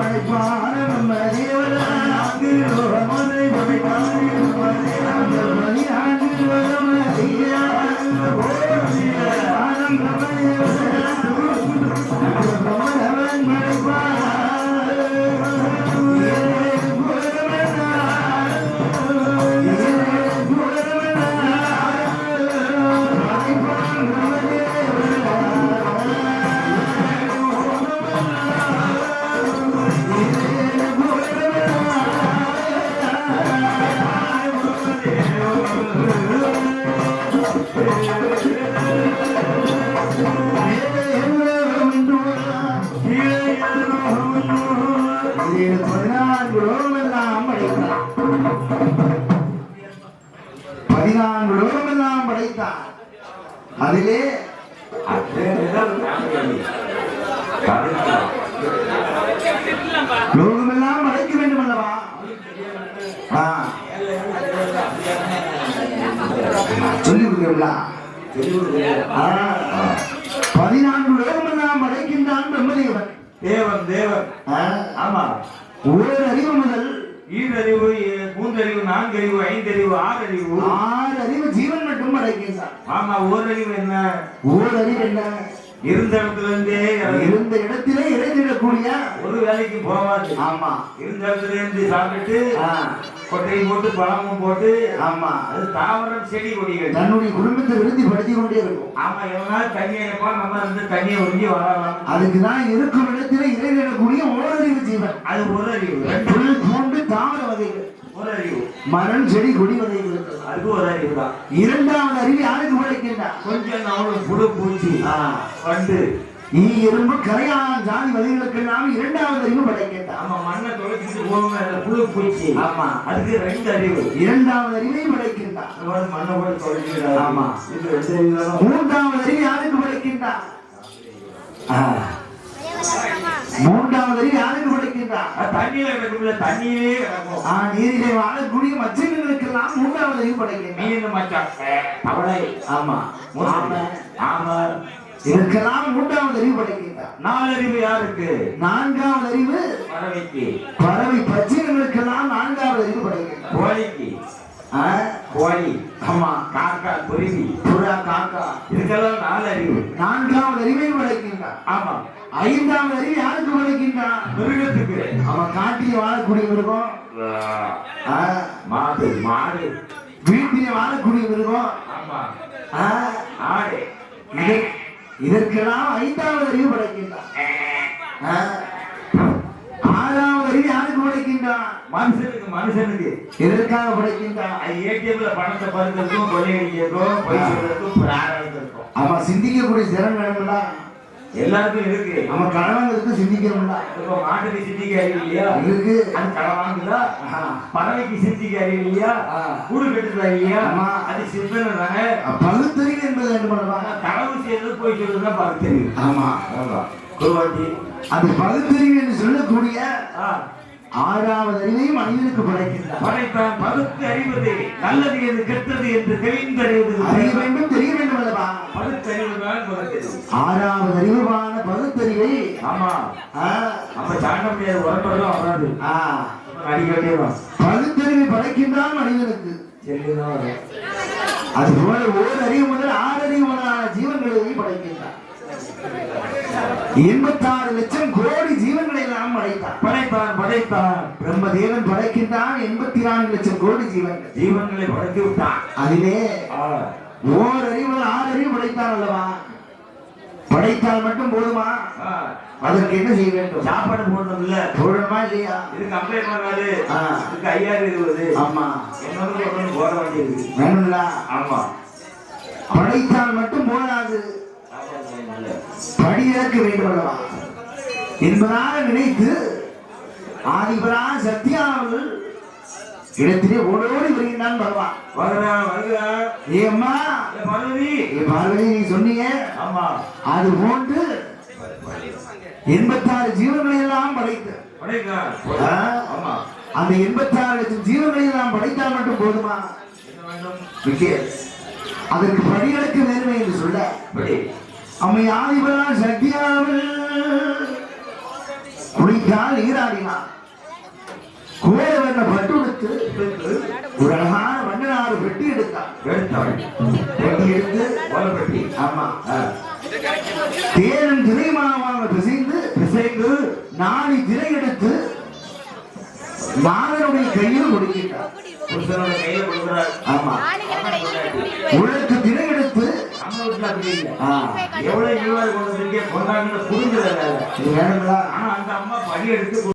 படைப்பான நம்ம தேவரா நான்கு படைப்பான நம்ம நம்ம தேவரா பதினான்கு லோகமெல்லாம் படைத்தான் அதிலே லோகமெல்லாம் படைக்க வேண்டும் அல்லவா. சொல்லி கொடுக்கிறீங்களா. பதினான்கு லோகமெல்லாம் படைக்கின்றான் பிரம்மதேவன் தேவன் தேவன். ஆமா ஒரு அறிவு முதல் ஈரறிவு மூன்றறிவு நான்கறிவு ஐந்தறிவு ஆறறிவு. ஆறு அறிவு ஜீவன் மட்டும் படைக்கின்றான் ஆமா ஓரறிவு என்ன? ஓர் அறிவு என்ன? இருந்த இடத்துல இருந்தே இருந்த இடத்திலே இறைஞ்சிடக்கூடிய ஒரு வேலைக்கு போவாது ஆமா. இருந்த இடத்துல இருந்து சாப்பிட்டு கொட்டையும் போட்டு பழமும் போட்டு ஆமா. அது தாவரம் செடி கொடிகள். தன்னுடைய குடும்பத்தை விருத்தி படுத்தி கொண்டே இருக்கும். ஆமா எவனா தண்ணியை எடுப்பா நம்ம இருந்து தண்ணியை உறிஞ்சி வரலாம் அதுக்குதான் இருக்கும் இடத்திலே இறைஞ்சிடக்கூடிய ஓரறிவு ஜீவன். அது ஒரு அறிவு ரெண்டு பூண்டு தாவர வகைகள். ஒரு அறிவு மரம் செடி கொடி வகைகள் இருக்கிறது. அதுக்கு ஒரு அறிவு தான் இரண்டாவது அறிவு யாருக்கு படைக்கின்றார் கொஞ்சம் நம்மளும் புழு பூச்சி. வண்டு ஈ எறும்பு கரையான் ஜாதி வகைகளுக்கெல்லாம் இரண்டாவது அறிவு படைக்கின்றார் ஆமா மண்ணை தொலைச்சிட்டு போகணும் புழு பூச்சி. ஆமா. அதுக்கு ரெண்டு அறிவு. இரண்டாவது அறிவை படைக்கின்றார் ஒரு மண்ணை கூட தொலைச்சிக்கிறாரு ஆமா. மூன்றாவது அறிவு யாருக்கு படைக்கின்றார் ஆ. மூன்றாவது அறிவு மூன்றாவது அறிவு படைக்கின்றார் மீன் மச்சான் தவளை ஆமா ஆமை. இதற்கெல்லாம் மூன்றாவது அறிவு படைக்கின்றார் நாலறிவு யாருக்கு? நான்காவது அறிவு பறவைக்கு. பறவை பச்சினங்களுக்கெல்லாம் நான்காவது அறிவு படைக்கின்றார் கோழிக்கு. கோழி. ஆமா காக்கா குருவி புறா காக்கா இதுக்கெல்லாம் நாலு அறிவு. நான்காவது அறிவை படைக்கின்றார் ஆமா. ஐந்தாவது அறிவு யாருக்கு படைக்கின்றார் மிருகத்துக்கு. அவன் காட்டிலே வாழக்கூடிய மிருகம்? ஆ, மாடு மாடு. வீட்டிலே வாழக்கூடிய மிருகம்? ஆமா. ஆடு. இது- இதற்கெல்லாம் ஐந்தாவது அறிவு படைக்கின்றார் ஆ, ஆறாவது அறிவு யாருக்கு படைக்கின்றார் மனுஷனுக்கு மனுஷனுக்கு எதற்காக படைக்கின்றார் அது ஏடிஎம்ல பணத்தை பறிக்கிறதுக்கும் கொள்ளையடிக்கிறதுக்கும் பிராரம் இருக்கும் அவன் சிந்திக்கக்கூடிய திறன் வேணும்ல. எல்லாருக்கும் இருக்கு. அவன் கணவனுக்கு சிந்திக்கணும்ல. இப்போ மாட்டுக்கு சிந்திக்க அறிவு இல்லையா? இருக்கு. அது களை வாங்குதா ஆ. பறவைக்கு சிந்திக்க அறிவு இல்லையா. கூடு கட்டுதா இல்லையா? ஆமா. அது சிந்தனை தானே. பகுத்தறிவு என்பது என்ன பண்ணுவாங்க களவு செய்யறது போய் சொல்றதுதான் தெரியும் ஆமா. குருவாட்டி அது பகுத்தறிவு என்று சொல்லக்கூடிய. ஆறாவது அறிவையும் மனிதனுக்கு படைக்கின்றார் படைத்தான் பகுத்து அறிவது. நல்லது எது கெட்டது என்று தெளிந்தறிவது அறிய வேண்டும் தெரிய வேண்டும் அல்லவா? பகுத்தறிவுதான் பகுத்தறிவு ஆறாவது அறிவுமான பகுத்தறிவை ஆமா. அப்ப சாண்ட முடியாது உரப்பெல்லாம் வராது. ஆ, அடிக்கடி வரும் பகுத்தறிவை படைக்கின்றான் மனிதனுக்கு. வரும். அதுபோல ஓர் அறிவு முதல் ஆறு அறிவு முதலான ஜீவன்களை படைக்கின்றான். எண்பத்தாறு லட்சம் கோடி ஜீவன்களை எல்லாம் படைத்தான். படைத்தான் படைத்தான். பிரம்மதேவன் படைக்கின்றான் எண்பத்தி நான்கு லட்சம் கோடி ஜீவன்கள். ஜீவன்களை படைத்து விட்டான். அதிலே. ஓர் அறிவு ஆறு அறிவு படைத்தான் அல்லவா? படைத்தால் மட்டும் போதுமா. அதற்கு என்ன செய்ய வேண்டும்? சாப்பாடு போடணும் இல்ல. போடணுமா இல்லையா? இதுக்கு அப்ளை பண்ணாது. இதுக்கு ஐயாயிரம் இருபது ஆமா. ஒன்று போட வேண்டியது வேணும்ல? ஆமா. படைத்தால் மட்டும் போதாது. படியிறக்க வேண்டும் அல்லவா? என்பதாக நினைத்து ஆதிபரா சத்தியானவர்கள் இடத்திலே ஓடோடி வருகின்றான் பகவான். வருகிறா வருகிறா ஏ அம்மா ஏ பார்வதி பார்வதி நீ சொன்னீங்க? ஆமா. அது போன்று எண்பத்தாறு ஜீவன்களை எல்லாம் படைத்து? அந்த எண்பத்தாறு லட்சம் ஜீவன்களை எல்லாம் படைத்தால் மட்டும் போதுமா. அதற்கு படியெடுக்க வேண்டுமே என்று சொல்ல. அம்மை ஆதிபரா சக்தியானவள் குளித்தால் நீராடினான் கோலவர்ண பட்டு எடுத்து ஒரு அழகான வண்ணனாறு பெட்டி எடுத்தான். எடுத்தாள் பெட்டி எடுத்து ஓலப்பட்டி ஆமா. தேனும் திரைமானமாக பிசைந்து பிசைந்து நாடி திரை எடுத்து மாதனுடைய கையில் கொடுக்குறாரு ஆமா. உனக்கு திரை எடுத்து நம்ம வீட்டுல அப்படி இல்லை ஆ, எவ்வளவு ஈவாறு கொண்டு வந்திருக்கே கொண்டாடுன்னு புரிஞ்சதில்லை இது வேணுங்களா ஆனா அந்த அம்மா படி எடுத்து